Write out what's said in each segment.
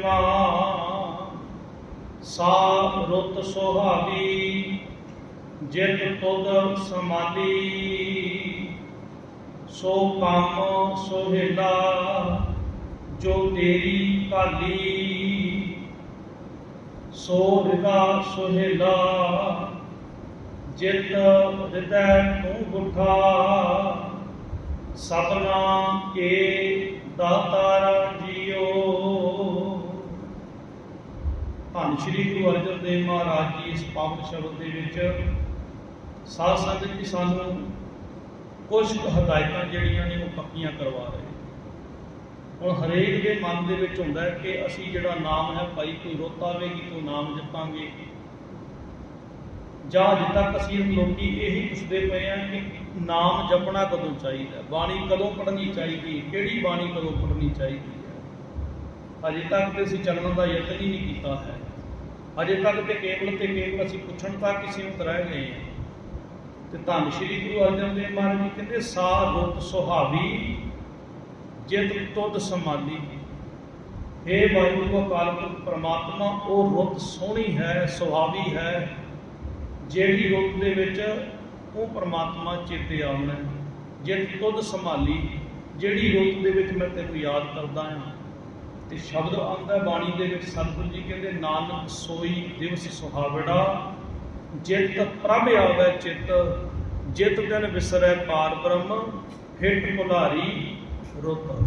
ਪ੍ਰੇਮਾ ਸਾ ਰੁੱਤ ਸੁਹਾਵੀ ਜਿਤ ਤੁਧ ਸਮਾਲੀ ਸੋ ਕੰਮ ਸੋਹਿਲਾ, ਜੋ ਤੇਰੀ ਕਾਲੀ ਸੋ ਰਿਦਾ ਸੁਹੇਲਾ, ਜਿਤ ਹਿਰਦੈ ਤੂੰ ਗੁਠਾ ਸਭਨਾ ਕੇ ਦਾਤਾਰ ਧੰਨ ਸ਼੍ਰੀ ਗੁਰੂ ਅਰਜਨ ਦੇਵ ਮਹਾਰਾਜ ਜੀ ਇਸ ਪਾਵਨ ਸ਼ਬਦ ਦੇ ਵਿੱਚ। ਸਾਧ ਸੰਗਤ ਜੀ, ਸਾਨੂੰ ਕੁਝ ਹਦਾਇਤਾਂ ਜਿਹੜੀਆਂ ਨੇ ਉਹ ਪੱਕੀਆਂ ਕਰਵਾ ਰਹੇ ਹੁਣ ਹਰੇਕ ਦੇ ਮਨ ਦੇ ਵਿੱਚ ਹੁੰਦਾ ਹੈ ਕਿ ਅਸੀਂ ਜਿਹੜਾ ਨਾਮ ਹੈ, ਭਾਈ ਕੋਈ ਰੋਤਾਵੇਗੀ ਆਵੇਗੀ ਨਾਮ ਜਪਾਂਗੇ। ਜਾਂ ਅਜੇ ਤੱਕ ਅਸੀਂ ਲੋਕੀ ਇਹੀ ਪੁੱਛਦੇ ਪਏ ਆ ਕਿ ਨਾਮ ਜਪਣਾ ਕਦੋਂ ਚਾਹੀਦਾ ਬਾਣੀ ਕਦੋਂ ਪੜ੍ਹਨੀ ਚਾਹੀਦੀ ਕਿਹੜੀ ਬਾਣੀ ਕਦੋਂ ਪੜ੍ਹਨੀ ਚਾਹੀਦੀ ਹੈ? ਅਜੇ ਤੱਕ ਤੇ ਅਸੀਂ ਚੱਲਣ ਦਾ ਯਤਨ ਹੀ ਨਹੀਂ ਕੀਤਾ ਹੈ। ਅਜੇ ਤੱਕ ਤੇ ਕੇਵਲ ਤੇ ਕੇਵਲ ਅਸੀਂ ਪੁੱਛਣ ਤੱਕ ਹੀ ਸੀਮਤ ਰਹਿ ਗਏ ਹਾਂ। ਤੇ ਧੰਨ ਸ਼੍ਰੀ ਗੁਰੂ ਅਰਜਨ ਦੇਵ ਮਹਾਰਾਜ ਜੀ ਕਹਿੰਦੇ ਸਾ ਰੁੱਤ ਸੁਹਾਵੀ, ਜਿਤ ਤੁਧ ਸਮਾਲੀ। हे ਵਾਹਿਗੁਰੂ, ਅਕਾਲ ਪੁਰਖ ਪ੍ਰਮਾਤਮਾ, ਉਹ ਰੁੱਤ ਸੋਹਣੀ ਹੈ, ਸੁਹਾਵੀ ਹੈ, ਜਿਹੜੀ ਰੁੱਤ ਦੇ ਵਿੱਚ ਉਹ ਪ੍ਰਮਾਤਮਾ ਚੇਤੇ ਆਉਣਾ ਜਿਤ ਤੁਧ ਸੰਭਾਲੀ ਜਿਹੜੀ ਰੁੱਤ ਦੇ ਵਿੱਚ ਮੈਂ ਤੈਨੂੰ ਯਾਦ ਕਰਦਾ ਹਾਂ। ਤੇ ਸ਼ਬਦ ਆਉਂਦਾ ਬਾਣੀ ਦੇ ਵਿੱਚ, ਸਤਿਗੁਰੂ ਜੀ ਕਹਿੰਦੇ, ਨਾਨਕ ਸੋਈ ਦਿਵਸ ਸੁਹਾਵੜਾ ਜਿਤ ਪ੍ਰਭ ਆਵੇ ਚਿਤ, ਜਿਤ ਦਿਨ ਵਿਸਰੈ ਪਾਰ ਬ੍ਰਹਮ ਹਿਟ ਭੁਲਾਰੀ ਰੁੱਤ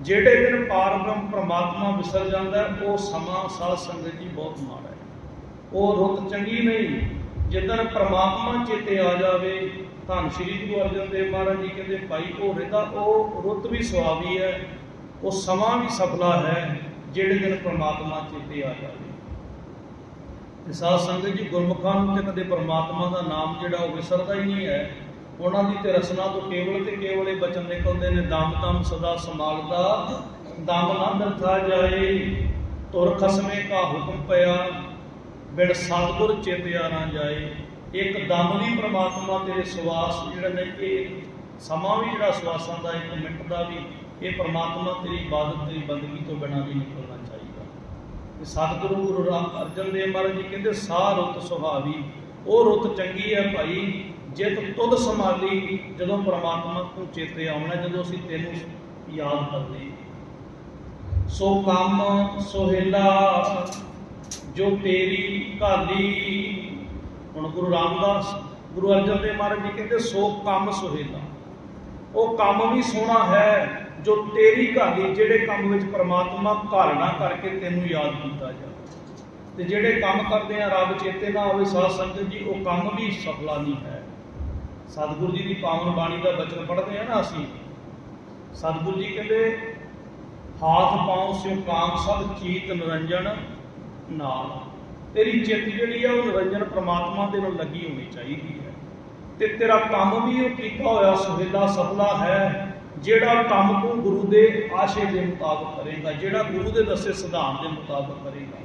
ਜਿਹੜੇ ਦਿਨ ਪਾਰ ਬ੍ਰਹਮ ਪ੍ਰਮਾਤਮਾ ਵਿਸਰ ਜਾਂਦਾ ਉਹ ਸਮਾਂ ਸਾਧ ਸੰਗਤ ਜੀ ਬਹੁਤ ਮਾੜਾ ਹੈ। ਉਹ ਰੁੱਤ ਚੰਗੀ ਨਹੀਂ। ਜਿੱਦਣ ਪ੍ਰਮਾਤਮਾ ਚੇਤੇ ਆ ਜਾਵੇ, ਧੰਨ ਸ਼੍ਰੀ ਗੁਰੂ ਅਰਜਨ ਦੇਵ ਮਹਾਰਾਜ ਜੀ ਕਹਿੰਦੇ, ਭਾਈ ਉਹ ਰਿਦਾ ਉਹ ਰੁੱਤ ਵੀ ਸੁਆਵੀ ਹੈ। ਉਹ ਸਮਾਂ ਵੀ ਸਫਲਾ ਹੈ ਜਿਹੜੇ ਦਿਨ ਪ੍ਰਮਾਤਮਾ ਚੇਤੇ ਆ ਜਾਵੇ ਤੇ ਸਾਧ ਸੰਗਤ ਜੀ, ਗੁਰਮੁਖਾਂ ਨੂੰ ਤੇ ਕਦੇ ਪ੍ਰਮਾਤਮਾ ਦਾ ਨਾਮ ਜਿਹੜਾ ਉਹ ਵਿਸਰਦਾ ਹੀ ਨਹੀਂ ਹੈ। ਉਹਨਾਂ ਦੀ ਤੇ ਰਸਨਾ ਤੋਂ ਕੇਵਲ ਤੇ ਕੇਵਲ ਇਹ ਬਚਨ ਨਿਕਲਦੇ ਨੇ, ਦਮ ਦਮ ਸਦਾ ਸੰਭਾਲਦਾ ਦਮ ਨਾ ਦਰਥਾ ਜਾਏ, ਤੁਰ ਖਸਮੇ ਕਾ ਹੁਕਮ ਪਿਆ, ਬਿਨ ਸਤਿਗੁਰ ਚੇਤਿਆ ਨਾ ਜਾਏ। ਇੱਕ ਦਮ ਵੀ ਪ੍ਰਮਾਤਮਾ ਤੇਰੇ ਸਵਾਸ ਜਿਹੜਾ ਨੇ, ਇਹ ਸਮਾਂ ਵੀ ਜਿਹੜਾ ਸਵਾਸਾਂ ਦਾ ਇੱਕ ਮਿੰਟ ਦਾ ਵੀ ਇਹ ਪ੍ਰਮਾਤਮਾ ਤੇਰੀ ਇਬਾਦਤ, ਤੇਰੀ ਬੰਦਗੀ ਤੋਂ ਬਿਨਾਂ ਨਹੀਂ ਨਿਕਲਣਾ ਚਾਹੀਦਾ। ਤੇ ਸਤਿਗੁਰੂ ਗੁਰੂ ਅਰਜਨ ਦੇਵ ਮਹਾਰਾਜ ਜੀ ਕਹਿੰਦੇ, ਸਾਹ ਰੁੱਤ ਸੁਹਾਵੀ, ਉਹ ਰੁੱਤ ਚੰਗੀ ਹੈ ਭਾਈ, ਜਿਤ ਤੁਧ ਸਮਾਲੀ ਜਦੋਂ ਪ੍ਰਮਾਤਮਾ ਨੂੰ ਚੇਤੇ ਆਉਣਾ, ਜਦੋਂ ਅਸੀਂ ਤੈਨੂੰ ਯਾਦ ਕਰਦੇ ਸੋ ਕੰਮ ਸੋਹਿਲਾ ਜੋ ਤੇਰੀ ਘਾਲੀ। ਹੁਣ ਗੁਰੂ ਰਾਮਦਾਸ, ਗੁਰੂ ਅਰਜਨ ਦੇਵ ਮਹਾਰਾਜ ਜੀ ਕਹਿੰਦੇ, ਸੋ ਕੰਮ ਸੋਹਿਲਾ ਉਹ ਕੰਮ ਵੀ ਸੋਹਣਾ ਹੈ ਜੋ ਤੇਰੀ ਘਾਲੀ ਜਿਹੜੇ ਕੰਮ ਵਿੱਚ ਪ੍ਰਮਾਤਮਾ ਘਾਲਣਾ ਕਰਕੇ ਤੈਨੂੰ ਯਾਦ ਕੀਤਾ ਜਾਵੇ ਤੇ ਜਿਹੜੇ ਕੰਮ ਕਰਦੇ ਆ, ਰੱਬ ਚੇਤੇ ਨਾ ਆਵੇ ਸਾਧ ਸੰਗਤ ਜੀ, ਉਹ ਕੰਮ ਵੀ ਸਫਲਾ ਨਹੀਂ ਹੈ। ਸਤਿਗੁਰੂ ਜੀ ਦੀ ਪਾਵਨ ਬਾਣੀ ਦਾ ਬਚਨ ਪੜ੍ਹਦੇ ਆ ਨਾ ਅਸੀਂ। ਸਤਿਗੁਰੂ ਜੀ ਕਹਿੰਦੇ, ਹਾਥ ਪਾਉ ਸਿਉ ਕਾਮ ਸਭ ਚੀਤ ਨਿਰੰਜਨ ਨਾਲ। ਤੇਰੀ ਚਿੱਤ ਜਿਹੜੀ ਆ, ਉਹ ਨਿਰੰਜਨ ਪ੍ਰਮਾਤਮਾ ਦੇ ਨਾਲ ਲੱਗੀ ਹੋਣੀ ਚਾਹੀਦੀ ਹੈ। ਤੇ ਤੇਰਾ ਕੰਮ ਵੀ ਉਹ ਕੀਤਾ ਹੋਇਆ, ਸੁਹੇਲਾ ਸਫਲਾ ਹੈ। ਜਿਹੜਾ ਕੰਮ ਤੂੰ ਗੁਰੂ ਦੇ ਆਸ਼ੇ ਦੇ ਮੁਤਾਬਕ ਕਰੇਗਾ, ਜਿਹੜਾ ਗੁਰੂ ਦੇ ਦੱਸੇ ਸਿਧਾਂਤ ਦੇ ਮੁਤਾਬਕ ਕਰੇਗਾ।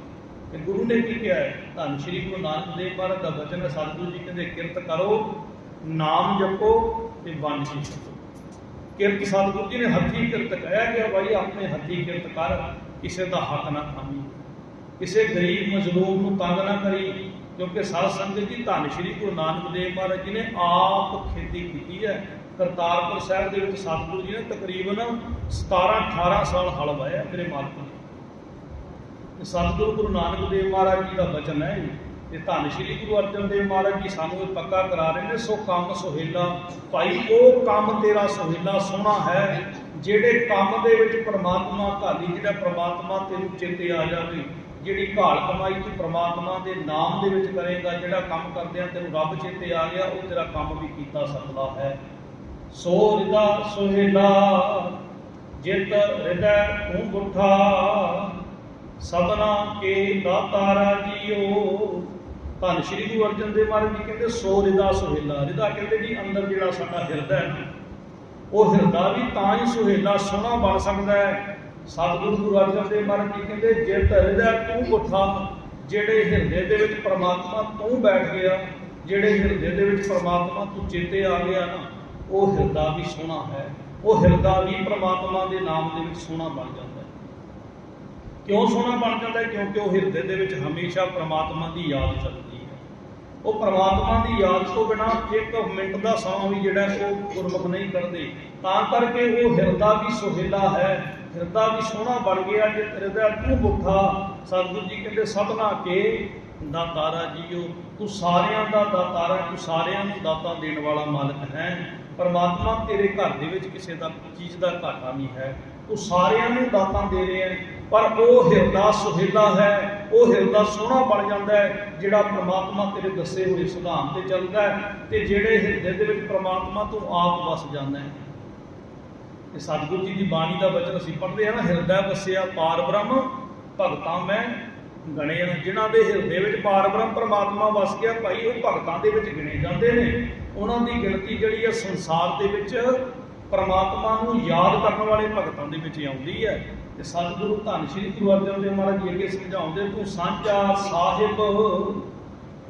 ਤੇ ਗੁਰੂ ਨੇ ਕੀ ਕਿਹਾ ਹੈ? ਧੰਨ ਸ਼੍ਰੀ ਗੁਰੂ ਨਾਨਕ ਦੇਵ ਮਹਾਰਾਜ ਦਾ ਬਚਨ ਹੈ, ਸਤਿਗੁਰੂ ਜੀ ਕਹਿੰਦੇ, ਕਿਰਤ ਕਰੋ, ਨਾਮ ਜਪੋ ਤੇ ਵੰਡ ਕੇ ਛਕੋ। ਕਿਰਤ ਸਤਿਗੁਰੂ ਜੀ ਨੇ ਹੱਥੀ ਕਿਰਤ ਕਹਿਆ ਕਿ ਭਾਈ ਆਪਣੇ ਹੱਥੀ ਕਿਰਤ ਕਰ, ਕਿਸੇ ਦਾ ਹੱਕ ਨਾ ਖਾਵੀਂ। ਕਿਸੇ ਗਰੀਬ ਮਜ਼ਲੂਮ ਨੂੰ ਤੰਗ ਨਾ ਕਰੀ, ਕਿਉਂਕਿ ਸਾਧ ਸੰਗਤ ਜੀ, ਧੰਨ ਸ਼੍ਰੀ ਗੁਰੂ ਨਾਨਕ ਦੇਵ ਮਹਾਰਾਜ ਜੀ ਨੇ ਆਪ ਖੇਤੀ ਕੀਤੀ ਹੈ। ਕਰਤਾਰਪੁਰ ਸਾਹਿਬ ਦੇ ਵਿੱਚ ਸਤਿਗੁਰੂ ਜੀ ਨੇ ਤਕਰੀਬਨ 17 18 ਸਾਲ ਹਲ ਵਾਇਆ ਮੇਰੇ ਮਾਲਕ ਨੇ ਸਤਿਗੁਰੂ ਗੁਰੂ ਨਾਨਕ ਦੇਵ ਮਹਾਰਾਜ ਜੀ ਦਾ ਬਚਨ ਹੈ ਇਹ। ਧੰਨ ਸ਼੍ਰੀ ਗੁਰੂ ਅਰਜਨ ਦੇਵ ਮਹਾਰਾਜ ਜੀ ਸਾਨੂੰ ਇਹ ਪੱਕਾ ਕਰਾ ਰਹੇ ਨੇ, ਸੋ ਕੰਮ ਸੁਹੇਲਾ। ਭਾਈ, ਉਹ ਕੰਮ ਤੇਰਾ ਸੁਹੇਲਾ ਸੋਹਣਾ ਹੈ, ਜਿਹੜੇ ਕੰਮ ਦੇ ਵਿੱਚ ਪ੍ਰਮਾਤਮਾ ਘਾਲੀ ਜਿਹੜਾ ਪ੍ਰਮਾਤਮਾ ਤੈਨੂੰ ਚੇਤੇ ਆ ਜਾਵੇ, ਜਿਹੜੀ ਘਾਲ ਕਮਾਈ ਤੂੰ ਪ੍ਰਮਾਤਮਾ ਦੇ ਨਾਮ ਦੇ ਵਿੱਚ ਕਰੇਗਾ, ਜਿਹੜਾ ਕੰਮ ਕਰਦਿਆਂ ਤੈਨੂੰ ਰੱਬ ਚੇਤੇ ਆ ਗਿਆ, ਉਹ ਤੇਰਾ ਕੰਮ ਵੀ ਕੀਤਾ ਸਫਲਾ ਹੈ। ਸੋ ਰਿਦਾ ਸੁਹੇਲਾ ਜਿਤ ਹਿਰਦੈ ਤੂੰ ਗੁਠਾ ਸਭਨਾ ਕੇ ਦਾਤਾਰਾ ਜੀਓ ਧੰਨ ਸ਼੍ਰੀ ਗੁਰੂ ਅਰਜਨ ਦੇਵ ਮਹਾਰਾਜ ਜੀ ਕਹਿੰਦੇ, ਸੋ ਰਿਦਾ ਸੁਹੇਲਾ ਰਿਦਾ ਕਹਿੰਦੇ ਜੀ, ਅੰਦਰ ਜਿਹੜਾ ਸਾਡਾ ਹਿਰਦਾ ਹੈ ਉਹ ਹਿਰਦਾ ਵੀ ਤਾਂ ਹੀ ਸੁਹੇਲਾ ਸੋਹਣਾ ਬਣ ਸਕਦਾ ਹੈ। ਸਤਿਗੁਰੂ ਗੁਰੂ ਅਰਜਨ ਦੇਵ ਮਹਾਰਾਜ ਜੀ ਕਹਿੰਦੇ, ਜਿਤ ਹਿਰਦੈ ਤੂੰ ਗੁਠਾ ਜਿਹੜੇ ਹਿਰਦੇ ਦੇ ਵਿੱਚ ਪ੍ਰਮਾਤਮਾ ਤੂੰ ਬੈਠ ਗਿਆ, ਜਿਹੜੇ ਹਿਰਦੇ ਦੇ ਵਿੱਚ ਪ੍ਰਮਾਤਮਾ ਤੂੰ ਚੇਤੇ ਆ ਗਿਆ ਨਾ ਉਹ ਹਿਰਦਾ ਵੀ ਸੋਹਣਾ ਹੈ, ਉਹ ਹਿਰਦਾ ਵੀ ਪ੍ਰਮਾਤਮਾ ਦੇ ਨਾਮ ਦੇ ਵਿੱਚ ਸੋਹਣਾ ਬਣ ਜਾਂਦਾ ਹੈ। ਕਿਉਂ ਸੋਹਣਾ ਬਣ ਜਾਂਦਾ ਹੈ? ਕਿਉਂਕਿ ਉਹ ਹਿਰਦੇ ਦੇ ਵਿੱਚ ਹਮੇਸ਼ਾ ਪ੍ਰਮਾਤਮਾ ਦੀ ਯਾਦ ਚੱਲਦੀ ਹੈ। ਉਹ ਪ੍ਰਮਾਤਮਾ ਦੀ ਯਾਦ ਤੋਂ ਬਿਨਾ ਇੱਕ ਮਿੰਟ ਦਾ ਸਮਾਂ ਵੀ ਜਿਹੜਾ ਉਹ ਗੁਰਮੁਖ ਨਹੀਂ ਕਰਦੇ। ਤਾਂ ਕਰਕੇ ਉਹ ਹਿਰਦਾ ਵੀ ਸੁਹੇਲਾ ਹੈ, ਹਿਰਦਾ ਵੀ ਸੋਹਣਾ ਬਣ ਗਿਆ ਜੇ ਤੇਰੇ ਦਾ ਤੂੰ ਮੁੱਠਾ ਸਤਿਗੁਰੂ ਜੀ ਕਹਿੰਦੇ ਸਭਨਾ ਕੇ ਦਾਤਾਰਾ ਜੀਓ, ਤੂੰ ਸਾਰਿਆਂ ਦਾ ਦਾਤਾਰਾ, ਤੂੰ ਸਾਰਿਆਂ ਨੂੰ ਦਾਤਾ ਦੇਣ ਵਾਲਾ ਮਾਲਕ ਹੈ। ਪਰਮਾਤਮਾ ਤੇਰੇ ਘਰ ਦੇ ਵਿੱਚ ਕਿਸੇ ਦਾ ਚੀਜ਼ ਦਾ ਘਾਟਾ ਨਹੀਂ ਹੈ। ਤੂੰ ਸਾਰਿਆਂ ਨੂੰ ਦਾਤਾਂ ਦੇ ਰਿਹਾ ਪਰ ਉਹ ਹਿਰਦਾ ਸੁਹੇਲਾ ਹੈ, ਉਹ ਹਿਰਦਾ ਸੋਹਣਾ ਬਣ ਜਾਂਦਾ ਹੈ, ਜਿਹੜਾ ਪ੍ਰਮਾਤਮਾ ਤੇਰੇ ਦੱਸੇ ਹੋਏ ਸਿਧਾਂਤ ਤੇ ਚੱਲਦਾ ਹੈ ਤੇ ਜਿਹੜੇ ਹਿਰਦੇ ਦੇ ਵਿੱਚ ਪ੍ਰਮਾਤਮਾ ਤੂੰ ਆਪ ਵਸ ਜਾਂਦਾ ਹੈ। ਤੇ ਸਤਿਗੁਰੂ ਜੀ ਦੀ ਬਾਣੀ ਦਾ ਬਚਨ ਅਸੀਂ ਪੜ੍ਹਦੇ ਹਾਂ ਨਾ, ਹਿਰਦਾ ਵਸਿਆ ਪਾਰ ਬ੍ਰਹਮ, ਭਗਤਾਂ ਮੈਂ ਗਣੇ ਹਨ, ਜਿਨ੍ਹਾਂ ਦੇ ਹਿਰਦੇ ਵਿੱਚ ਪਾਰਬ੍ਰਹਮ ਪਰਮਾਤਮਾ ਪ੍ਰਮਾਤਮਾ ਵਸ ਗਿਆ, ਭਾਈ ਉਹ ਭਗਤਾਂ ਦੇ ਵਿੱਚ ਗਿਣੇ ਜਾਂਦੇ ਨੇ। ਉਹਨਾਂ ਦੀ ਗਿਣਤੀ ਜਿਹੜੀ ਹੈ ਸੰਸਾਰ ਦੇ ਵਿੱਚ ਪਰਮਾਤਮਾ ਨੂੰ ਯਾਦ ਕਰਨ ਵਾਲੇ ਭਗਤਾਂ ਦੇ ਵਿੱਚ ਆਉਂਦੀ ਹੈ। ਤੇ ਸਤਿਗੁਰੂ ਧੰਨ ਸ਼੍ਰੀ ਗੁਰੂ ਅਰਜਨ ਦੇਵ ਮਹਾਰਾਜ ਜੀ ਅੱਗੇ ਸਮਝਾਉਂਦੇ ਤੂੰ ਸਾਂਝਾ ਸਾਹਿਬ,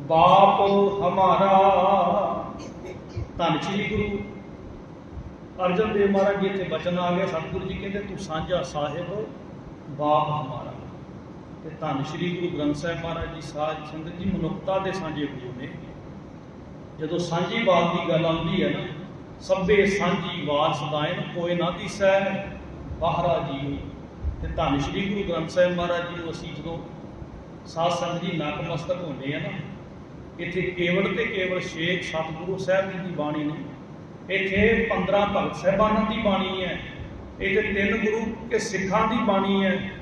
ਬਾਪ ਹਮਾਰਾ। ਧੰਨ ਸ਼੍ਰੀ ਗੁਰੂ ਅਰਜਨ ਦੇਵ ਮਹਾਰਾਜ ਜੀ, ਇੱਥੇ ਬਚਨ ਆ ਗਿਆ, ਸਤਿਗੁਰੂ ਜੀ ਕਹਿੰਦੇ, ਤੂੰ ਸਾਂਝਾ ਸਾਹਿਬ, ਬਾਪ ਹਮਾਰਾ। ਤੇ ਧੰਨ ਸ਼੍ਰੀ ਗੁਰੂ ਗ੍ਰੰਥ ਸਾਹਿਬ ਮਹਾਰਾਜ ਜੀ, ਸਾਧ ਸੰਗਤ ਜੀ, ਮਨੁੱਖਤਾ ਦੇ ਸਾਂਝੇ ਗੁਰੂ ਨੇ। ਜਦੋਂ ਸਾਂਝੀ ਬਾਤ ਦੀ ਗੱਲ ਆਉਂਦੀ ਹੈ ਨਾ, ਸਭੇ ਸਾਂਝੀ ਵਾਰ ਸਦਾਇਨ ਕੋਈ ਨਾ ਦਿਸੈ, ਬਾਹਰਾ ਜੀ ਤੇ ਧੰਨ ਸ਼੍ਰੀ ਗੁਰੂ ਗ੍ਰੰਥ ਸਾਹਿਬ ਮਹਾਰਾਜ ਜੀ ਨੂੰ ਅਸੀਂ ਜਦੋਂ ਸਾਧ ਸੰਗਤ ਜੀ ਨਤਮਸਤਕ ਹੁੰਦੇ ਆ ਨਾ, ਇੱਥੇ ਕੇਵਲ ਤੇ ਕੇਵਲ ਸ਼ੇਖ ਸਤਿਗੁਰੂ ਸਾਹਿਬ ਜੀ ਦੀ ਬਾਣੀ ਨੇ ਇੱਥੇ 15 ਭਗਤ ਸਾਹਿਬਾਨਾਂ ਦੀ ਬਾਣੀ ਹੈ, ਇੱਥੇ ਤਿੰਨ ਗੁਰੂ ਕੇ ਸਿੱਖਾਂ ਦੀ ਬਾਣੀ ਹੈ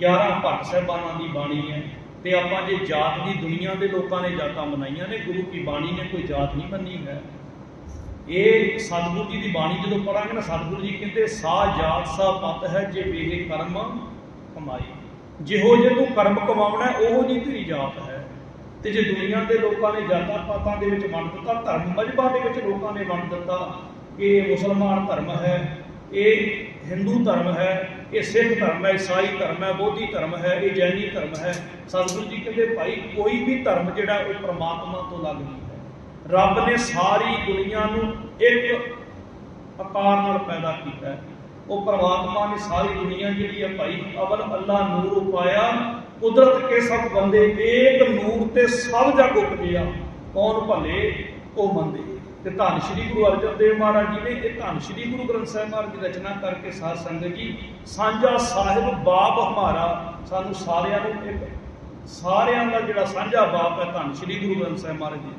11 ਭਗਤ ਸਾਹਿਬਾਨਾਂ ਦੀ ਬਾਣੀ ਹੈ ਤੇ ਆਪਾਂ ਜੇ ਜਾਤ ਦੀ ਦੁਨੀਆ ਦੇ ਲੋਕਾਂ ਨੇ ਜਾਤਾਂ ਬਣਾਈਆਂ ਨੇ, ਗੁਰੂ ਕੀ ਬਾਣੀ ਨੇ ਕੋਈ ਜਾਤ ਨਹੀਂ ਮੰਨੀ ਹੈ? ਇਹ ਸਤਿਗੁਰੂ ਜੀ ਦੀ ਬਾਣੀ ਜਦੋਂ ਪੜਾਂਗੇ ਨਾ, ਸਤਿਗੁਰੂ ਜੀ ਕਹਿੰਦੇ ਸਾ ਜਾਤ ਸਾ ਪਤ ਹੈ, ਜੇ ਵੇਹ ਕਰਮ ਕਮਾਈ ਜਿਹੋ ਜੇ ਤੂੰ ਕਰਮ ਕਮਾਉਣਾ, ਉਹੋ ਜੀ ਤੇਰੀ ਜਾਤ ਹੈ। ਤੇ ਜੇ ਦੁਨੀਆ ਦੇ ਲੋਕਾਂ ਨੇ ਜਾਤਾਂ ਪਾਤਾਂ ਦੇ ਵਿੱਚ ਵੰਡ ਦਿੱਤਾ, ਧਰਮ ਮਜ਼ਬਾ ਦੇ ਵਿੱਚ ਲੋਕਾਂ ਨੇ ਵੰਡ ਦਿੱਤਾ, ਇਹ ਮੁਸਲਮਾਨ ਧਰਮ ਹੈ, ਇਹ ਹਿੰਦੂ ਧਰਮ ਹੈ ਇਹ ਸਿੱਖ ਧਰਮ ਹੈ, ਈਸਾਈ ਧਰਮ ਹੈ, ਬੋਧੀ ਧਰਮ ਹੈ, ਇਹ ਜੈਨੀ ਧਰਮ ਹੈ। ਸਤਿਗੁਰੂ ਜੀ ਕਹਿੰਦੇ ਭਾਈ, ਕੋਈ ਵੀ ਧਰਮ ਜਿਹੜਾ ਉਹ ਪ੍ਰਮਾਤਮਾ ਤੋਂ ਅਲੱਗ ਨਹੀਂ ਹੈ। ਰੱਬ ਨੇ ਸਾਰੀ ਦੁਨੀਆ ਨੂੰ ਇੱਕ ਆਕਾਰ ਨਾਲ ਪੈਦਾ ਕੀਤਾ ਹੈ। ਉਹ ਪ੍ਰਮਾਤਮਾ ਨੇ ਸਾਰੀ ਦੁਨੀਆ ਜਿਹੜੀ ਹੈ ਭਾਈ, ਅਵਲ ਅੱਲਾ ਨੂਰ ਉਪਾਇਆ। ਕੁਦਰਤ ਕੇ ਸਭ ਬੰਦੇ, ਏਕ ਨੂਰ ਤੇ ਸਭ ਜਗ ਉਪਜਿਆ। ਕੌਣ ਭਲੇ, ਉਹ ਮੰਦੇ। ਤੇ ਧੰਨ ਸ਼੍ਰੀ ਗੁਰੂ ਅਰਜਨ ਦੇਵ ਮਹਾਰਾਜ ਜੀ ਨੇ ਇਹ ਧੰਨ ਸ਼੍ਰੀ ਗੁਰੂ ਗ੍ਰੰਥ ਸਾਹਿਬ ਮਹਾਰਾਜ ਦੀ ਰਚਨਾ ਕਰਕੇ ਸਾਧ ਸੰਗਤ ਜੀ, ਸਾਂਝਾ ਸਾਹਿਬ ਬਾਪ ਹਮਾਰਾ, ਸਾਨੂੰ ਸਾਰਿਆਂ ਨੂੰ ਇੱਕ, ਸਾਰਿਆਂ ਦਾ ਜਿਹੜਾ ਸਾਂਝਾ ਬਾਪ ਹੈ ਧੰਨ ਸ਼੍ਰੀ ਗੁਰੂ ਗ੍ਰੰਥ ਸਾਹਿਬ ਮਹਾਰਾਜ ਜੀ।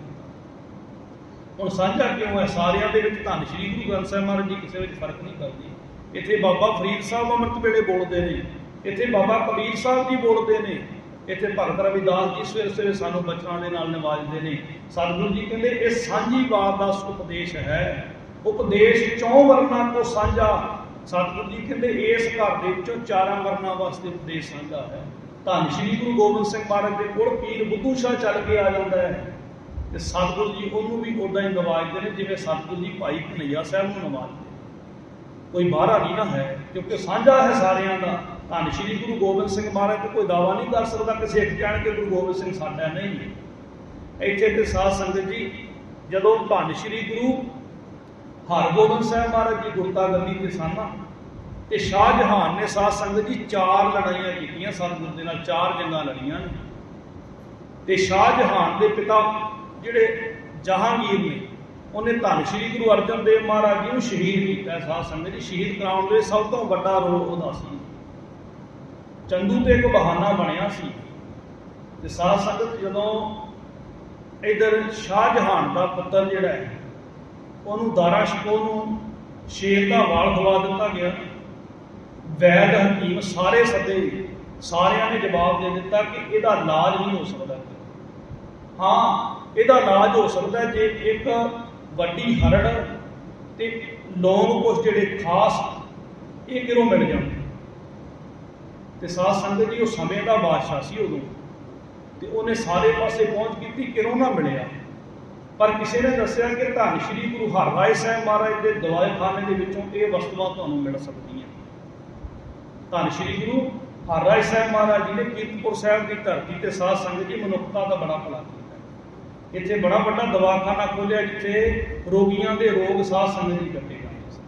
ਹੁਣ ਸਾਂਝਾ ਕਿਉਂ ਹੈ? ਸਾਰਿਆਂ ਦੇ ਵਿੱਚ ਧੰਨ ਸ਼੍ਰੀ ਗੁਰੂ ਗ੍ਰੰਥ ਸਾਹਿਬ ਮਹਾਰਾਜ ਜੀ ਕਿਸੇ ਵਿੱਚ ਫ਼ਰਕ ਨਹੀਂ ਕਰਦੀ। ਇੱਥੇ ਬਾਬਾ ਫਰੀਦ ਸਾਹਿਬ ਅੰਮ੍ਰਿਤ ਵੇਲੇ ਬੋਲਦੇ ਨੇ। ਇੱਥੇ ਬਾਬਾ ਕਬੀਰ ਸਾਹਿਬ ਜੀ ਬੋਲਦੇ ਨੇ। ਇੱਥੇ ਭਗਤ ਰਵਿਦਾਸ ਜੀ ਸਵੇਰੇ ਸਵੇਰੇ ਸਾਨੂੰ ਬਚਨਾਂ ਦੇ ਨਾਲ ਨਿਵਾਜਦੇ ਨੇ। ਸਤਿਗੁਰੂ ਜੀ ਕਹਿੰਦੇ, ਇਹ ਸਾਂਝੀ ਬਾਤ ਦਾ ਉਪਦੇਸ਼ ਹੈ। ਉਪਦੇਸ਼ ਚੌਂ ਵਰਨਾਂ ਤੋਂ ਸਾਂਝਾ। ਸਤਿਗੁਰੂ ਜੀ ਕਹਿੰਦੇ, ਇਸ ਘਰ ਦੇ ਵਿੱਚੋਂ ਚਾਰਾਂ ਵਰਨਾਂ ਵਾਸਤੇ ਉਪਦੇਸ਼ ਸਾਂਝਾ ਹੈ। ਧੰਨ ਸ਼੍ਰੀ ਗੁਰੂ ਗੋਬਿੰਦ ਸਿੰਘ ਮਹਾਰਾਜ ਦੇ ਕੋਲ ਪੀਰ ਬੁੱਧੂ ਸ਼ਾਹ ਚੱਲ ਕੇ ਆ ਜਾਂਦਾ ਹੈ। ਤੇ ਸਤਿਗੁਰੂ ਜੀ ਉਹਨੂੰ ਵੀ ਉਦਾਂ ਹੀ ਨਵਾਜਦੇ ਨੇ, ਜਿਵੇਂ ਸਤਿਗੁਰੂ ਜੀ ਭਾਈ ਕਨਈਆ ਸਾਹਿਬ ਨੂੰ ਨਵਾਜਦੇ ਕੋਈ ਬਾਹਰਾ ਨਹੀਂ ਨਾ ਹੈ, ਕਿਉਂਕਿ ਸਾਂਝਾ ਹੈ ਸਾਰਿਆਂ ਦਾ। ਧੰਨ ਸ਼੍ਰੀ ਗੁਰੂ ਗੋਬਿੰਦ ਸਿੰਘ ਮਹਾਰਾਜ ਤੇ ਕੋਈ ਦਾਵਾ ਨਹੀਂ ਕਰ ਸਕਦਾ ਕਿਸੇ ਇੱਕ ਜਾਣ ਕੇ ਗੁਰੂ ਗੋਬਿੰਦ ਸਿੰਘ ਸਾਡਾ ਨਹੀਂ ਇੱਥੇ ਤੇ ਸਾਧ ਸੰਗਤ ਜੀ ਜਦੋਂ ਧੰਨ ਸ਼੍ਰੀ ਗੁਰੂ ਹਰਗੋਬਿੰਦ ਸਾਹਿਬ ਮਹਾਰਾਜ ਜੀ ਗੁਰਤਾ ਗੱਦੀ ਤੇ ਸਨ ਨਾ, ਤੇ ਸ਼ਾਹਜਹਾਨ ਨੇ ਸਾਧ ਸੰਗਤ ਜੀ ਚਾਰ ਲੜਾਈਆਂ ਕੀਤੀਆਂ ਸਤਿਗੁਰ ਦੇ ਨਾਲ ਚਾਰ ਜੰਗਾਂ ਲੜੀਆਂ ਨੇ। ਤੇ ਸ਼ਾਹਜਹਾਨ ਦੇ ਪਿਤਾ ਜਿਹੜੇ ਜਹਾਂਗੀਰ ਨੇ ਉਹਨੇ ਧੰਨ ਸ਼੍ਰੀ ਗੁਰੂ ਅਰਜਨ ਦੇਵ ਮਹਾਰਾਜ ਜੀ ਨੂੰ ਸ਼ਹੀਦ ਕੀਤਾ। ਸਾਧ ਸੰਗਤ ਜੀ ਸ਼ਹੀਦ ਕਰਾਉਣ ਦੇ ਸਭ ਤੋਂ ਵੱਡਾ ਰੋਲ ਉਹਦਾ ਸੀ। ਚੰਦੂ ਤੇ ਇੱਕ ਬਹਾਨਾ ਬਣਿਆ ਸੀ। ਤੇ ਸਾਧ ਸੰਗਤ ਜਦੋਂ ਇਧਰ ਸ਼ਾਹਜਹਾਨ ਦਾ ਪੁੱਤਰ ਜਿਹੜਾ ਹੈ, ਉਹਨੂੰ ਦਾਰਾ ਸ਼ਿਕੋ ਨੂੰ ਸ਼ੇਰ ਦਾ ਵਾਲ ਖਵਾ ਦਿੱਤਾ ਗਿਆ। ਵੈਦ ਹਕੀਮ ਸਾਰੇ ਸੱਦੇ, ਸਾਰਿਆਂ ਨੇ ਜਵਾਬ ਦੇ ਦਿੱਤਾ ਕਿ ਇਹਦਾ ਇਲਾਜ ਨਹੀਂ ਹੋ ਸਕਦਾ। ਹਾਂ, ਇਹਦਾ ਇਲਾਜ ਹੋ ਸਕਦਾ ਜੇ ਇੱਕ ਵੱਡੀ ਹਰੜ ਤੇ ਲੌਂਗ ਕੁਛ ਜਿਹੜੇ ਖਾਸ, ਇਹ ਕਿਰੋਂ ਮਿਲ ਜਾਣ? ਤੇ ਸਾਧ ਸੰਗਤ ਜੀ, ਉਹ ਸਮੇਂ ਦਾ ਬਾਦਸ਼ਾਹ ਸੀ ਉਦੋਂ। ਤੇ ਉਹਨੇ ਸਾਰੇ ਪਾਸੇ ਪਹੁੰਚ ਕੀਤੀ ਕਿਰੋਂ ਨਾ ਮਿਲਿਆ। ਪਰ ਕਿਸੇ ਨੇ ਦੱਸਿਆ ਕਿ ਧੰਨ ਸ਼੍ਰੀ ਗੁਰੂ ਹਰਰਾਏ ਸਾਹਿਬ ਮਹਾਰਾਜ ਦੇ ਦਵਾਇਖਾਨੇ ਦੇ ਵਿੱਚੋਂ ਇਹ ਵਸਤੂਆਂ ਤੁਹਾਨੂੰ ਮਿਲ ਸਕਦੀਆਂ ਧੰਨ ਸ਼੍ਰੀ ਗੁਰੂ ਹਰਰਾਏ ਸਾਹਿਬ ਮਹਾਰਾਜ ਜੀ ਨੇ ਕੀਰਤਪੁਰ ਸਾਹਿਬ ਦੀ ਧਰਤੀ ਤੇ ਸਾਧ ਸੰਗਤ ਜੀ ਮਨੁੱਖਤਾ ਦਾ ਬੜਾ ਭਲਾ ਕੀਤਾ। ਇੱਥੇ ਬੜਾ ਵੱਡਾ ਦਵਾਖਾਨਾ ਖੋਲਿਆ, ਜਿੱਥੇ ਰੋਗੀਆਂ ਦੇ ਰੋਗ ਸਾਧ ਸੰਗਤ ਜੀ ਕੱਟੇ ਜਾਂਦੇ ਸੀ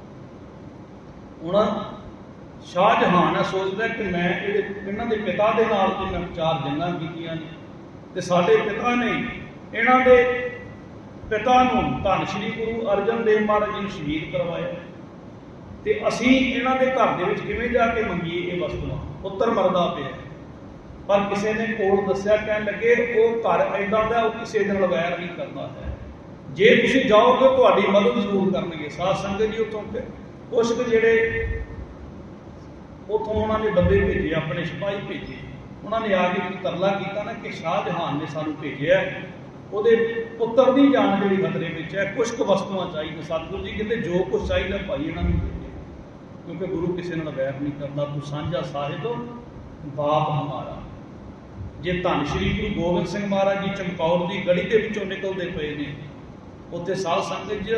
ਉਹਨਾਂ ਸ਼ਾਹਜਹਾਨ ਹੈ ਸੋਚਦਾ ਕਿ ਮੈਂ ਇਹਦੇ ਇਹਨਾਂ ਦੇ ਪਿਤਾ ਦੇ ਨਾਲ ਤੇ ਮੈਂ ਚਾਰ ਜੰਗਾਂ ਕੀਤੀਆਂ ਨੇ ਤੇ ਸਾਡੇ ਪਿਤਾ ਨੇ ਇਹਨਾਂ ਦੇ ਪਿਤਾ ਨੂੰ ਧੰਨ ਸ਼੍ਰੀ ਗੁਰੂ ਅਰਜਨ ਦੇਵ ਮਹਾਰਾਜ ਜੀ ਨੂੰ ਸ਼ਹੀਦ ਕਰਵਾਇਆ। ਤੇ ਅਸੀਂ ਇਹਨਾਂ ਦੇ ਘਰ ਦੇ ਵਿੱਚ ਕਿਵੇਂ ਜਾ ਕੇ ਮੰਗੀਏ ਇਹ ਵਸਤੂਆਂ? ਪੁੱਤਰ ਮਰਦਾ ਪਿਆ। ਪਰ ਕਿਸੇ ਨੇ ਕੋਲ ਦੱਸਿਆ, ਕਹਿਣ ਲੱਗੇ, ਉਹ ਘਰ ਐਦਾਂ ਦਾ ਉਹ ਕਿਸੇ ਨਾਲ ਵੈਰ ਨਹੀਂ ਕਰਦਾ ਹੈ। ਜੇ ਤੁਸੀਂ ਜਾਓਗੇ, ਤੁਹਾਡੀ ਮਦਦ ਜ਼ਰੂਰ ਕਰਨਗੇ। ਸਾਧ ਸੰਗਤ ਜੀ ਉੱਥੋਂ ਕਿ ਜਿਹੜੇ ਉੱਥੋਂ ਉਹਨਾਂ ਨੇ ਬੰਦੇ ਭੇਜੇ, ਆਪਣੇ ਸਿਪਾਹੀ ਭੇਜੇ। ਉਹਨਾਂ ਨੇ ਆ ਕੇ ਤਰਲਾ ਕੀਤਾ ਨਾ ਕਿ ਸ਼ਾਹਜਹਾਨ ਨੇ ਸਾਨੂੰ ਭੇਜਿਆ ਉਹਦੇ ਪੁੱਤਰ ਦੀ ਜਾਨ ਜਿਹੜੀ ਖਤਰੇ ਵਿੱਚ ਹੈ ਕੁਝ ਕੁ ਵਸਤੂਆਂ ਚਾਹੀਦੀਆਂ। ਸਤਿਗੁਰੂ ਜੀ ਕਹਿੰਦੇ, ਜੋ ਕੁਝ ਚਾਹੀਦਾ ਭਾਈ ਇਹਨਾਂ ਨੂੰ ਦੇ ਕਿਉਂਕਿ ਗੁਰੂ ਕਿਸੇ ਨਾਲ ਵੈਰ ਨਹੀਂ ਕਰਦਾ। ਤੂੰ ਸਾਂਝਾ ਸਾਹਿਬ ਬਾਪ ਹਮਾਰਾ। ਜੇ ਧੰਨ ਸ਼੍ਰੀ ਗੁਰੂ ਗੋਬਿੰਦ ਸਿੰਘ ਮਹਾਰਾਜ ਜੀ ਚਮਕੌਰ ਦੀ ਗਲੀ ਦੇ ਵਿੱਚੋਂ ਨਿਕਲਦੇ ਪਏ ਨੇ, ਉੱਥੇ ਸਾਧ ਸੰਗਤ ਜੀ,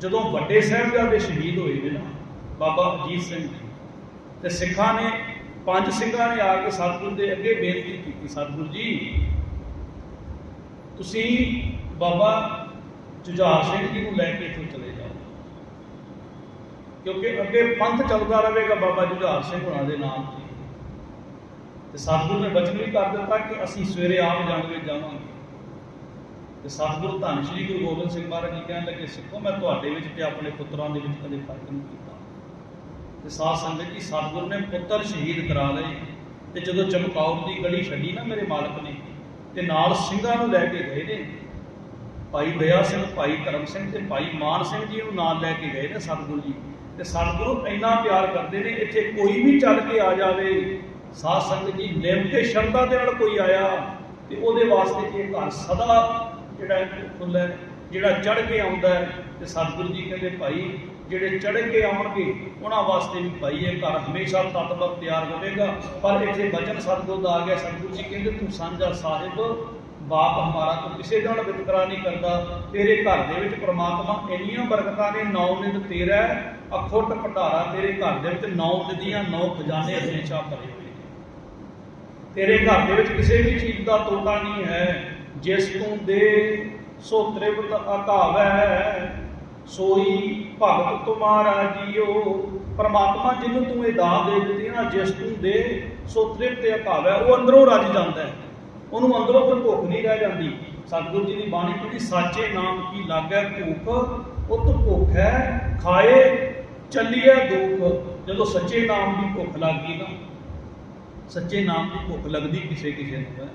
ਜਦੋਂ ਵੱਡੇ ਸਾਹਿਬਜ਼ਾਦੇ ਸ਼ਹੀਦ ਹੋਏ ਨੇ ਨਾ, ਬਾਬਾ ਅਜੀਤ ਸਿੰਘ ਜੀ ਤੇ ਸਿੱਖਾਂ ਨੇ, ਪੰਜ ਸਿੰਘਾਂ ਨੇ ਆ ਕੇ ਸਤਿਗੁਰ ਦੇ ਅੱਗੇ ਬੇਨਤੀ ਕੀਤੀ, ਸਤਿਗੁਰ ਜੀ, ਤੁਸੀਂ ਬਾਬਾ ਜੁਝਾਰ ਸਿੰਘ ਜੀ ਨੂੰ ਲੈ ਕੇ ਇੱਥੋਂ ਚਲੇ ਜਾਓ। ਕਿਉਂਕਿ ਅੱਗੇ ਪੰਥ ਚੱਲਦਾ ਰਹੇਗਾ ਬਾਬਾ ਜੁਝਾਰ ਸਿੰਘ ਹੋਣਾ ਦੇ ਨਾਮ ਤੇ। ਤੇ ਸਤਿਗੁਰ ਨੇ ਬਚਨ ਵੀ ਕਰ ਦਿੱਤਾ ਕਿ ਅਸੀਂ ਸਵੇਰੇ ਆਪ ਜਾਣਗੇ, ਜਾਵਾਂਗੇ। ਤੇ ਸਤਿਗੁਰੂ ਧੰਨ ਸ਼੍ਰੀ ਗੁਰੂ ਗੋਬਿੰਦ ਸਿੰਘ ਮਹਾਰਾਜ ਜੀ ਕਹਿਣ ਲੱਗੇ, ਸਿੱਖੋ, ਮੈਂ ਤੁਹਾਡੇ ਵਿੱਚ ਤੇ ਆਪਣੇ ਪੁੱਤਰਾਂ ਦੇ ਵਿੱਚ ਕਦੇ ਫ਼ਰਕ ਨਹੀਂ ਕੀਤਾ। ਤੇ ਸਾਧ ਸੰਗਤ ਜੀ, ਸਤਿਗੁਰੂ ਨੇ ਪੁੱਤਰ ਸ਼ਹੀਦ ਕਰਾ ਲਏ ਤੇ ਜਦੋਂ ਚਮਕੌਰ ਦੀ ਗਲੀ ਛੱਡੀ ਨਾ ਮੇਰੇ ਮਾਲਕ ਨੇ, ਤੇ ਨਾਲ ਸਿੰਘਾਂ ਨੂੰ ਲੈ ਕੇ ਗਏ ਨੇ। ਭਾਈ ਦਇਆ ਸਿੰਘ, ਭਾਈ ਕਰਮ ਸਿੰਘ ਤੇ ਭਾਈ ਮਾਨ ਸਿੰਘ ਜੀ ਨੂੰ ਨਾਲ ਲੈ ਕੇ ਗਏ ਨੇ ਸਤਿਗੁਰੂ ਜੀ। ਤੇ ਸਤਿਗੁਰੂ ਇੰਨਾ ਪਿਆਰ ਕਰਦੇ ਨੇ, ਇੱਥੇ ਕੋਈ ਵੀ ਚੱਲ ਕੇ ਆ ਜਾਵੇ, ਸਾਧ ਸੰਗਤ ਜੀ ਨਿਮ ਤੇ ਸ਼ਰਧਾ ਦੇ ਨਾਲ ਕੋਈ ਆਇਆ, ਤੇ ਉਹਦੇ ਵਾਸਤੇ ਇਹ ਘਰ ਸਦਾ ਜਿਹੜਾ ਖੁੱਲ੍ਹਾ ਜਿਹੜਾ ਚੜ ਕੇ ਆਉਂਦਾ ਤੇ ਸਤਿਗੁਰੂ ਜੀ ਕਹਿੰਦੇ, ਭਾਈ ਜਿਹੜੇ ਚੜ ਕੇ ਆਉਣਗੇ, ਉਹਨਾਂ ਵਾਸਤੇ ਵੀ ਭਾਈ ਇਹ ਘਰ ਹਮੇਸ਼ਾ ਤਤਬਕ ਤਿਆਰ ਹੋਵੇਗਾ। ਪਰ ਇੱਥੇ ਬਚਨ ਸਤਿਗੁਰੂ ਦਾ ਆ ਗਿਆ। ਸਤਿਗੁਰੂ ਜੀ ਕਹਿੰਦੇ, ਤੂੰ ਸਾਂਝਾ ਸਾਹਿਬ, ਬਾਪ ਹਮਾਰਾ ਤੂੰ ਕਿਸੇ ਨਾਲ ਵਿਤਕਰਾ ਨਹੀਂ ਕਰਦਾ। ਤੇਰੇ ਘਰ ਦੇ ਵਿੱਚ ਪ੍ਰਮਾਤਮਾ ਇੰਨੀਆਂ ਬਰਕਤਾਂ ਨੇ, ਨੌ ਨਿਤ ਤੇਰਾ ਅਖੁੱਟ ਭੰਡਾਰਾ ਤੇਰੇ ਘਰ ਦੇ ਵਿੱਚ ਨੌ ਨਦੀਆਂ, ਨੌ ਖਜ਼ਾਨੇ ਹਮੇਸ਼ਾ ਭਰੇ ਹੋਏ ਤੇਰੇ ਘਰ ਦੇ ਵਿੱਚ ਕਿਸੇ ਵੀ ਚੀਜ਼ ਦਾ ਤੋਟਾ ਨਹੀਂ ਹੈ। ਜਿਸ ਤੂੰ ਦੇ, ਸੋ ਤ੍ਰਿਵਤ ਅਕਾਵੈ। ਸੋਈ ਭਗਤ ਤੁਮਾਰਾ ਜੀਓ। ਪਰਮਾਤਮਾ ਜਿਹਨੂੰ ਤੂੰ ਇਹ ਦਾਤ ਦੇ ਦਿੱਤੀ ਨਾ, ਜਿਸ ਤੂੰ ਦੇ, ਸੋ ਤ੍ਰਿਵਤ ਅਕਾਵੈ ਉਹ ਅੰਦਰੋਂ ਰੱਜ ਜਾਂਦਾ ਹੈ। ਉਹਨੂੰ ਅੰਦਰੋਂ ਫਿਰ ਭੁੱਖ ਨਹੀਂ ਰਹਿ ਜਾਂਦੀ। ਸਤਿਗੁਰੂ ਜੀ ਦੀ ਬਾਣੀ ਕਹਿੰਦੀ, ਸਾਚੇ ਨਾਮ ਕੀ ਲਾਗੈ ਭੁੱਖ? ਉਤ ਭੁੱਖ ਹੈ, ਖਾਏ ਚੱਲੀਏ ਦੁੱਖ। ਜਦੋਂ ਸੱਚੇ ਨਾਮ ਦੀ ਭੁੱਖ ਲੱਗ ਗਈ ਨਾ, ਸੱਚੇ ਨਾਮ ਦੀ ਭੁੱਖ ਲੱਗਦੀ ਕਿਸੇ ਕਿਸੇ ਨੂੰ ਹੈ।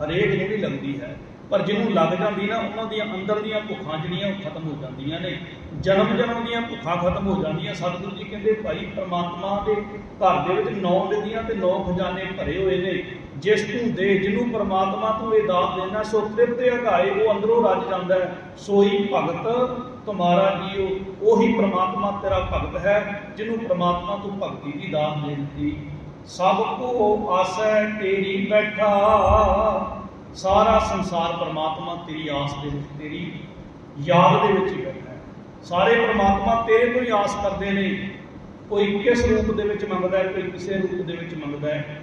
ਹਰੇਕ ਨੂੰ ਨਹੀਂ ਲੱਗਦੀ ਹੈ। ਪਰ ਜਿਹਨੂੰ ਲੱਗ ਜਾਂਦੀ ਨਾ, ਉਹਨਾਂ ਦੀਆਂ ਅੰਦਰ ਦੀਆਂ ਭੁੱਖਾਂ ਜਿਹੜੀਆਂ, ਉਹ ਖਤਮ ਹੋ ਜਾਂਦੀਆਂ ਨੇ। ਜਨਮ ਜਨਮ ਦੀਆਂ ਭੁੱਖਾਂ ਖਤਮ ਹੋ ਜਾਂਦੀਆਂ। ਸਤਿਗੁਰੂ ਜੀ ਕਹਿੰਦੇ, ਭਾਈ, ਪ੍ਰਮਾਤਮਾ ਦੇ ਘਰ ਦੇ ਵਿੱਚ ਨੌ ਨਦੀਆਂ ਤੇ ਨੌ ਖਜ਼ਾਨੇ ਭਰੇ ਹੋਏ ਨੇ। ਜਿਸ ਤੂੰ ਦੇ, ਜਿਹਨੂੰ ਪ੍ਰਮਾਤਮਾ ਤੂੰ ਇਹ ਦਾਤ ਦੇਣਾ ਸੋ ਤ੍ਰਿਪਤ ਹਗਾਏ ਉਹ ਅੰਦਰੋਂ ਰੱਜ ਜਾਂਦਾ ਹੈ। ਸੋਈ ਭਗਤ, ਤੁਮਾਰਾ ਜੀਓ, ਉਹੀ ਪ੍ਰਮਾਤਮਾ ਤੇਰਾ ਭਗਤ ਹੈ, ਜਿਹਨੂੰ ਪ੍ਰਮਾਤਮਾ ਤੂੰ ਭਗਤੀ ਦੀ ਦਾਤ ਦੇ ਦਿੱਤੀ। ਸਭ ਕੋ ਆਸੈ ਤੇਰੀ ਬੈਠਾ ਸਾਰਾ ਸੰਸਾਰ ਪ੍ਰਮਾਤਮਾ ਤੇਰੀ ਆਸ ਦੇ ਵਿੱਚ, ਤੇਰੀ ਯਾਦ ਦੇ ਵਿੱਚ ਹੀ ਬੈਠਾ ਹੈ। ਸਾਰੇ ਪ੍ਰਮਾਤਮਾ ਤੇਰੇ ਤੋਂ ਹੀ ਆਸ ਕਰਦੇ ਨੇ। ਕੋਈ ਕਿਸ ਰੂਪ ਦੇ ਵਿੱਚ ਮੰਗਦਾ ਹੈ, ਕੋਈ ਕਿਸੇ ਰੂਪ ਦੇ ਵਿੱਚ ਮੰਗਦਾ ਹੈ।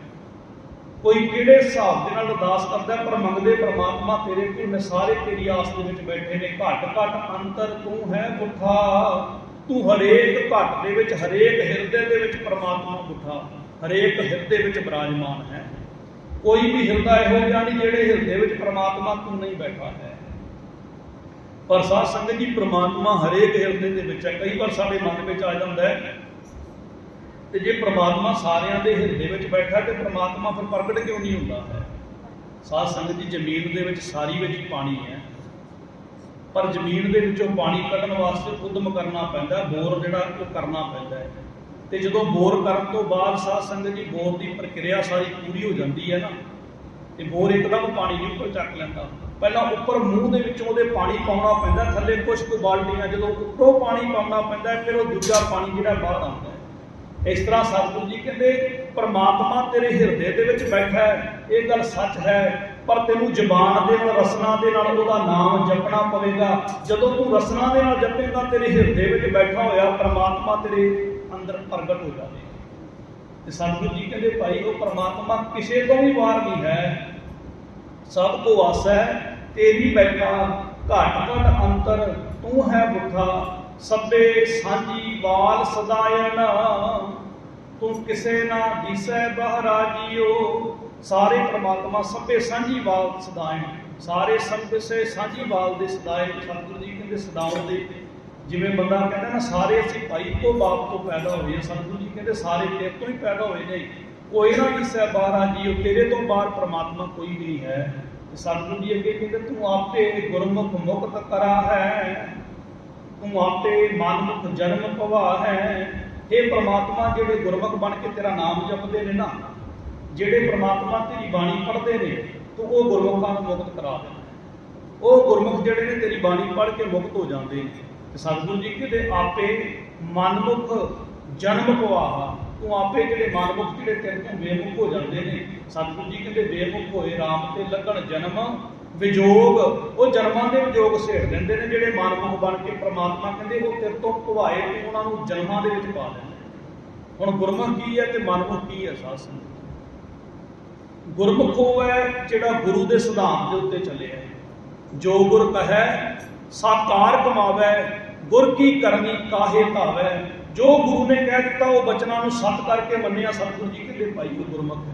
ਕੋਈ ਕਿਹੜੇ ਹਿਸਾਬ ਦੇ ਨਾਲ ਅਰਦਾਸ ਕਰਦਾ ਪਰ ਮੰਗਦੇ ਪਰਮਾਤਮਾ ਤੇਰੇ ਕੋਲ ਨੇ, ਸਾਰੇ ਤੇਰੀ ਆਸ ਦੇ ਵਿੱਚ ਬੈਠੇ ਨੇ। ਘਟ ਘਟ ਅੰਤਰ ਤੂੰ ਹੈ ਬੁੱਠਾ ਤੂੰ ਹਰੇਕ ਘਟ ਦੇ ਵਿੱਚ, ਹਰੇਕ ਹਿਰਦੇ ਦੇ ਵਿੱਚ ਪ੍ਰਮਾਤਮਾ ਬੁੱਠਾ ਹਰੇਕ ਹਿਰਦੇ ਵਿੱਚ ਬਿਰਾਜਮਾਨ ਹੈ। ਕੋਈ ਵੀ ਹਿਰਦਾ ਇਹੋ ਜਿਹਾ ਨਹੀਂ ਜਿਹੜੇ ਹਿਰਦੇ ਵਿੱਚ ਪ੍ਰਮਾਤਮਾ ਤੂੰ ਨਹੀਂ ਬੈਠਾ ਹੈ। ਪਰ ਸਾਧ ਸੰਗਤ ਜੀ, ਪ੍ਰਮਾਤਮਾ ਹਰੇਕ ਹਿਰਦੇ ਦੇ ਵਿੱਚ ਹੈ। ਕਈ ਵਾਰ ਸਾਡੇ ਮਨ ਵਿੱਚ ਆ ਜਾਂਦਾ ਹੈ ਤੇ ਜੇ ਪ੍ਰਮਾਤਮਾ ਸਾਰਿਆਂ ਦੇ ਹਿਰਦੇ ਵਿੱਚ ਬੈਠਾ ਤੇ ਪ੍ਰਮਾਤਮਾ ਫਿਰ ਪ੍ਰਗਟ ਕਿਉਂ ਨਹੀਂ ਹੁੰਦਾ ਹੈ? ਸਾਧ ਸੰਗਤ ਜੀ, ਜ਼ਮੀਨ ਦੇ ਵਿੱਚ ਸਾਰੀ ਵਿੱਚ ਹੀ ਪਾਣੀ ਹੈ। ਪਰ ਜ਼ਮੀਨ ਦੇ ਵਿੱਚੋਂ ਪਾਣੀ ਕੱਢਣ ਵਾਸਤੇ ਉਦਮ ਕਰਨਾ ਪੈਂਦਾ, ਬੋਰ ਜਿਹੜਾ ਉਹ ਕਰਨਾ ਪੈਂਦਾ ਹੈ। ਤੇ ਜਦੋਂ ਬੋਰ ਕਰਨ ਤੋਂ ਬਾਅਦ ਸਾਧ ਸੰਗਤ ਜੀ ਬੋਰ ਦੀ ਪ੍ਰਕਿਰਿਆ ਸਾਰੀ ਪੂਰੀ ਹੋ ਜਾਂਦੀ ਹੈ ਨਾ, ਤੇ ਬੋਰ ਇੱਕਦਮ ਪਾਣੀ ਨਹੀਂ ਉੱਪਰ ਚੱਕ ਲੈਂਦਾ। ਪਹਿਲਾਂ ਉੱਪਰ ਮੂੰਹ ਦੇ ਵਿੱਚੋਂ ਉਹਦੇ ਪਾਣੀ ਪਾਉਣਾ ਪੈਂਦਾ, ਥੱਲੇ ਕੁਝ ਕੁ ਬਾਲਟੀਆਂ, ਜਦੋਂ ਉੱਪਰੋਂ ਪਾਣੀ ਪਾਉਣਾ ਪੈਂਦਾ, ਫਿਰ ਉਹ ਦੂਜਾ ਪਾਣੀ ਜਿਹੜਾ ਬਾਹਰ ਆਉਂਦਾ ਇਸ ਤਰ੍ਹਾਂ ਸਤਿਗੁਰੂ ਜੀ ਕਹਿੰਦੇ, ਪਰਮਾਤਮਾ ਤੇਰੇ ਹਿਰਦੇ ਦੇ ਵਿੱਚ ਬੈਠਾ ਹੈ, ਇਹ ਗੱਲ ਸੱਚ ਹੈ, ਪਰ ਤੈਨੂੰ ਜ਼ਬਾਨ ਦੇ ਨਾਲ, ਰਸਨਾ ਦੇ ਨਾਲ ਉਹਦਾ ਨਾਮ ਜਪਣਾ ਪਵੇਗਾ। ਜਦੋਂ ਤੂੰ ਰਸਨਾ ਦੇ ਨਾਲ ਜਪੇਗਾ, ਤੇਰੇ ਹਿਰਦੇ ਵਿੱਚ ਬੈਠਾ ਹੋਇਆ, ਪਰਮਾਤਮਾ ਤੇਰੇ ਅੰਦਰ ਪ੍ਰਗਟ ਹੋ ਜਾਵੇਗਾ ਤੇ ਸਤਿਗੁਰੂ ਜੀ ਕਹਿੰਦੇ, ਭਾਈ, ਉਹ ਪਰਮਾਤਮਾ ਕਿਸੇ ਤੋਂ ਵੀ ਬਾਹਰ ਨਹੀਂ ਹੈ। ਸਭ ਕੋ ਆਸਾ ਹੈ, ਤੇਰੀ ਬੈਠਾ, ਘਟ ਘਟ ਅੰਤਰ ਤੂੰ ਹੈ ਬੁੱਠਾ। ਸਭੇ ਸਾਂਝੀ ਵਾਲ ਸਦਾਇਣ ਤੂੰ ਕਿਸੇ ਨਾ ਦਿਸੈ ਬਹਰਾ ਸਾਰੇ ਪ੍ਰਮਾਤਮਾ ਸਭੇ ਸਾਂਝੀ ਬਾਲ ਸਦਾਏ ਸਾਰੇ ਸੰਪਸੇ ਸਾਂਝੀ ਬਾਲ ਦੇ ਸਦਾਏ ਸਤਿਗੁਰੂ ਜੀ ਕਹਿੰਦੇ, ਸਦਾਉਣ ਦੇ ਜਿਵੇਂ ਬੰਦਾ ਕਹਿੰਦਾ ਨਾ, ਸਾਰੇ ਅਸੀਂ ਭਾਈ ਕੋ ਬਾਪ ਤੋਂ ਪੈਦਾ ਹੋਏ ਹਾਂ ਸਤਿਗੁਰੂ ਜੀ ਕਹਿੰਦੇ ਸਾਰੇ ਤੇਰੇ ਤੋਂ ਹੀ ਪੈਦਾ ਹੋਏ ਨੇ। ਕੋਈ ਨਾ ਦਿਸੈ ਬਹਰਾ ਜੀਓ ਤੇਰੇ ਤੋਂ ਬਾਹਰ ਪ੍ਰਮਾਤਮਾ ਕੋਈ ਵੀ ਨਹੀਂ ਹੈ। ਸਤਿਗੁਰੂ ਜੀ ਅੱਗੇ ਕਹਿੰਦੇ, ਤੂੰ ਆਪੇ ਗੁਰਮੁਖ ਮੁਕਤ ਕਰਾ ਹੈ। ਤੂੰ ਆਪੇ ਮਨਮੁਖ ਜਨਮ ਭਵਾ ਹੈ। ਇਹ ਪ੍ਰਮਾਤਮਾ, ਜਿਹੜੇ ਗੁਰਮੁਖ ਬਣ ਕੇ ਤੇਰਾ ਨਾਮ ਜਪਦੇ ਨੇ ਨਾ, ਜਿਹੜੇ ਪ੍ਰਮਾਤਮਾ ਤੇਰੀ ਬਾਣੀ ਪੜ੍ਹਦੇ ਨੇ, ਤੂੰ ਉਹ ਗੁਰਮੁਖਾਂ ਨੂੰ ਮੁਕਤ ਕਰਾ ਦੇ। ਉਹ ਗੁਰਮੁਖ ਜਿਹੜੇ ਨੇ ਤੇਰੀ ਬਾਣੀ ਪੜ੍ਹ ਕੇ ਮੁਕਤ ਹੋ ਜਾਂਦੇ ਨੇ। ਸਤਿਗੁਰੂ ਜੀ ਕਹਿੰਦੇ ਆਪੇ ਮਨਮੁਖ ਜਨਮ ਪਵਾਹਾ ਤੂੰ ਆਪੇ ਜਿਹੜੇ ਮਨਮੁਖ ਜਿਹੜੇ ਤੇਰੇ ਤੋਂ ਬੇਮੁਖ ਹੋ ਜਾਂਦੇ ਨੇ, ਸਤਿਗੁਰੂ ਜੀ ਕਹਿੰਦੇ ਬੇਮੁਖ ਹੋਏ, ਰਾਮ ਤੇ ਲੱਗਣ ਜਨਮ, ਵਿਜੋਗ, ਉਹ ਜਨਮਾਂ ਦੇ ਵਿਜੋਗ ਸੇੜ ਦਿੰਦੇ ਨੇ, ਜਿਹੜੇ ਮਨਮੁਖ ਬਣ ਕੇ ਪ੍ਰਮਾਤਮਾ ਕਹਿੰਦੇ, ਉਹ ਤੇਰੇ ਤੋਂ ਭਵਾਏ ਤੂੰ ਉਹਨਾਂ ਨੂੰ ਜਨਮਾਂ ਦੇ ਵਿੱਚ ਪਾ ਦਿੰਦੇ ਹੁਣ ਗੁਰਮੁਖ ਕੀ ਹੈ ਤੇ ਮਨਮੁਖ ਕੀ ਹੈ, ਸਾਧ ਸੰਗਤ? ਗੁਰਮੁਖ ਉਹ ਹੈ ਜਿਹੜਾ ਗੁਰੂ ਦੇ ਸਿਧਾਂਤ ਦੇ ਉੱਤੇ ਚੱਲਿਆ ਜੋ ਗੁਰ ਕਹੈ ਸਾਕਾਰ ਕਮਾਵੈ, ਗੁਰ ਕੀ ਕਰਨੀ ਕਾਹੇ ਧਾਵੈ। ਜੋ ਗੁਰੂ ਨੇ ਕਹਿ ਦਿੱਤਾ, ਉਹ ਬਚਨਾਂ ਨੂੰ ਸੱਤ ਕਰਕੇ ਮੰਨਿਆ। ਸਤਿਗੁਰੂ ਜੀ ਕਹਿੰਦੇ, ਭਾਈ ਉਹ ਗੁਰਮੁਖ ਹੈ।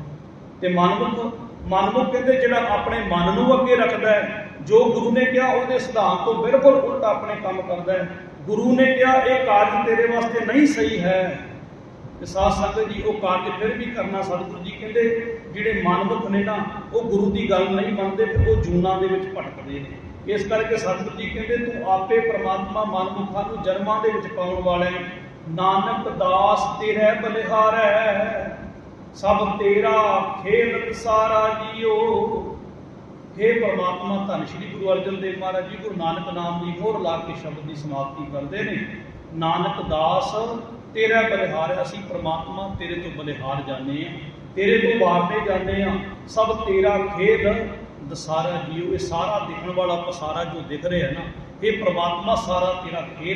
ਤੇ ਮਨਮੁਖ ਮਨਮੁਖ ਕਹਿੰਦੇ, ਜਿਹੜਾ ਆਪਣੇ ਮਨ ਨੂੰ ਅੱਗੇ ਰੱਖਦਾ ਹੈ, ਜੋ ਗੁਰੂ ਨੇ ਕਿਹਾ, ਉਹਦੇ ਸਿਧਾਂਤ ਤੋਂ ਬਿਲਕੁਲ ਉਲਟ ਆਪਣੇ ਕੰਮ ਕਰਦਾ ਹੈ। ਗੁਰੂ ਨੇ ਕਿਹਾ, ਇਹ ਕਾਰਜ ਤੇਰੇ ਵਾਸਤੇ ਨਹੀਂ ਸਹੀ ਹੈ। ਤੇ ਸਾਧ ਸੰਗਤ ਜੀ, ਉਹ ਕਾਰਜ ਫਿਰ ਵੀ ਕਰਨਾ ਸਤਿਗੁਰੂ ਜੀ ਕਹਿੰਦੇ, ਜਿਹੜੇ ਮਨਮੁਖ ਨੇ ਨਾ, ਉਹ ਗੁਰੂ ਦੀ ਗੱਲ ਨਹੀਂ ਮੰਨਦੇ, ਫਿਰ ਉਹ ਜੂਨਾਂ ਦੇ ਵਿੱਚ ਭਟਕਦੇ ਨੇ। ਇਸ ਕਰਕੇ ਸਤਿਗੁਰੂ ਜੀ ਕਹਿੰਦੇ, ਤੂੰ ਆਪੇ ਪ੍ਰਮਾਤਮਾ ਮਨਮੁਖਾਂ ਨੂੰ ਜਨਮਾਂ ਦੇ ਵਿੱਚ ਪਾਉਣ ਵਾਲਾ ਹੈ। ਨਾਨਕ ਦਾਸ ਤੇਰੇ ਬਲਿਹਾਰੈ, ਸਭ ਤੇਰਾ ਖੇਲ ਸਾਰਾ ਜੀਓ। हे ਪ੍ਰਮਾਤਮਾ, ਧੰਨ ਸ਼੍ਰੀ ਗੁਰੂ ਅਰਜਨ ਦੇਵ ਮਹਾਰਾਜ ਜੀ, ਗੁਰੂ ਨਾਨਕ ਨਾਮ ਦੀ ਮੋਹਰ ਲਾ ਕੇ ਸ਼ਬਦ ਦੀ ਸਮਾਪਤੀ ਕਰਦੇ ਨੇ। ਨਾਨਕ ਦਾਸ ਤੇਰਾ ਬਲਿਹਾਰ, ਅਸੀਂ ਪ੍ਰਮਾਤਮਾ ਤੇਰੇ ਤੋਂ ਬਲਿਹਾਰ ਜਾਂਦੇ ਆ ਤੇਰੇ ਤੋਂ ਵਾਰਨੇ ਜਾਂਦੇ ਆ ਸਭ ਤੇਰਾ ਖੇਲ ਦਸਾਰਾ ਜੀਓ, ਇਹ ਸਾਰਾ ਦਿਖਣ ਵਾਲਾ ਪਸਾਰਾ ਜੋ ਦਿਖ ਰਿਹਾ ਨਾ, ਇਹ ਪ੍ਰਮਾਤਮਾ ਸਾਰਾ ਤੇਰਾ ਖੇਡ